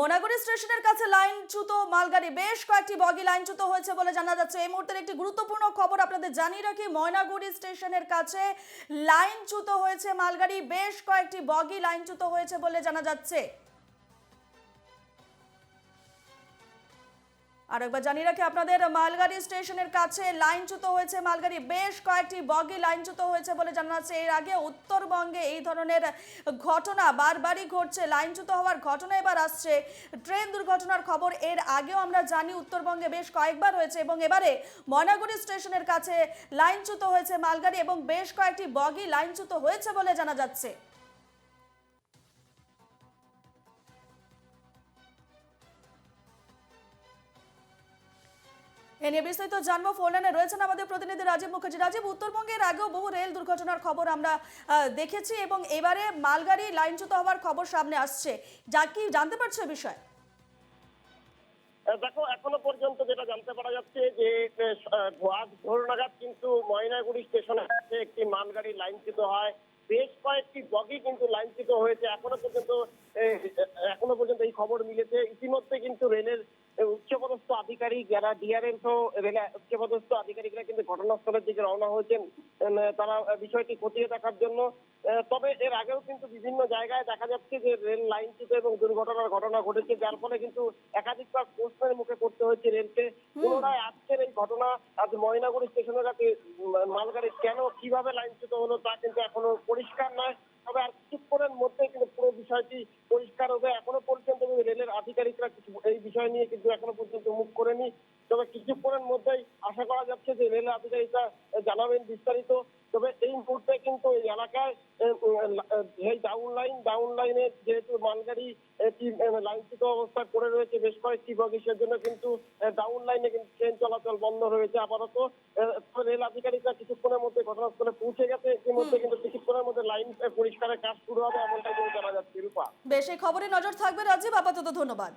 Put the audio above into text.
মোনাগুড়ি স্টেশনের কাছে লাইনচ্যুত মালগাড়ি। বেশ কয়েকটি বগি লাইনচ্যুত হয়েছে বলে জানা যাচ্ছে। এই মুহূর্তের একটি গুরুত্বপূর্ণ খবর আপনাদের জানিয়ে রাখি ময়নাগুড়ি স্টেশনের কাছে লাইনচ্যুত হয়েছে মালগাড়ি। বেশ কয়েকটি বগি লাইনচ্যুত হয়েছে বলে জানা যাচ্ছে। আর একবার জানিয়ে রাখি আপনাদের, মালগাড়ি স্টেশনের কাছে লাইনচ্যুত হয়েছে মালগাড়ি। বেশ কয়েকটি বগি লাইনচ্যুত হয়েছে বলে জানা যাচ্ছে। এর আগে উত্তরবঙ্গে এই ধরনের ঘটনা বারবারই ঘটছে, লাইনচ্যুত হওয়ার ঘটনা এবার আসছে। ট্রেন দুর্ঘটনার খবর এর আগেও আমরা জানি, উত্তরবঙ্গে বেশ কয়েকবার হয়েছে এবং এবারে ময়নাগুড়ি স্টেশনের কাছে লাইনচ্যুত হয়েছে মালগাড়ি এবং বেশ কয়েকটি বগি লাইনচ্যুত হয়েছে বলে জানা যাচ্ছে। এ বিস্তারিত জানব। ফোন লাইনে রয়েছেন আমাদের প্রতিনিধি রাজীব মুখার্জি। রাজীব, উত্তরবঙ্গের আগেও বহু রেল দুর্ঘটনার খবর আমরা দেখেছি এবং এবারে মালগাড়ি লাইনচ্যুত হওয়ার খবর সামনে আসছে। যা কি জানতে পারছ বিষয়ে? দেখো, এখনও পর্যন্ত যেটা জানতে পারা যাচ্ছে যে নাগাদ কিন্তু ময়নাগুড়ি স্টেশনে একটি মালগাড়ি লাইনচ্যুত হয়। বেশ কয়েকটি বগি কিন্তু লাইনচ্যুত হয়েছে। এখনও পর্যন্ত এখনও পর্যন্ত এই খবর মিলেছে। ইতিমধ্যে কিন্তু রেলের উচ্চপদস্থ আধিকারিক যারা ডিআরএম সহ উচ্চপদস্থ আধিকারিকরা কিন্তু ঘটনাস্থলের দিকে রওনা হয়েছেন তারা বিষয়টি খতিয়ে দেখার জন্য তবে এর আগেও কিন্তু বিভিন্ন জায়গায় দেখা যাচ্ছে যে রেল লাইনচ্যুত এবং দুর্ঘটনার ঘটনা ঘটেছে যার ফলে কিন্তু একাধিকবার প্রশ্নের মুখে করতে হয়েছে রেলকে। পুনরায় আজকের এই ঘটনা আজ ময়নাগুড়ি স্টেশনের কাছে মালগাড়ি কেন কীভাবে লাইনচ্যুত হলো তা কিন্তু এখনও পরিষ্কার নয়। তবে আর কিছুক্ষণের মধ্যে কিন্তু পুরো বিষয়টি পরিষ্কার হবে। এখনও পর্যন্ত রেলের আধিকারিকরা কিছু এই বিষয় নিয়ে কিন্তু এখনও পর্যন্ত মুখ করেনি তবে কিছুক্ষণের মধ্যেই আশা করা যাচ্ছে যে রেল আধিকারিকরা জানাবেন বিস্তারিত। তবে এই মুহূর্তে কিন্তু এই এলাকায় এই ডাউন লাইন ডাউন লাইনে যেহেতু মালগাড়ি একটি লাইনচ্যুত অবস্থায় পড়ে রয়েছে বেশ কয়েকটি বগি সেজন্য কিন্তু ডাউন লাইনে কিন্তু ট্রেন চলাচল বন্ধ রয়েছে আপাতত। রেল আধিকারিকরা কিছুক্ষণের মধ্যে ঘটনাস্থলে পৌঁছে গেছে। ইতিমধ্যে কিন্তু কিছুক্ষণের মধ্যে লাইন পরিষ্কারের কাজ শুরু হবে, এমনটাই কিন্তু জানা যাচ্ছে রূপা। বেশ, এই খবরে নজর থাকবে রাজীব। আপাতত ধন্যবাদ।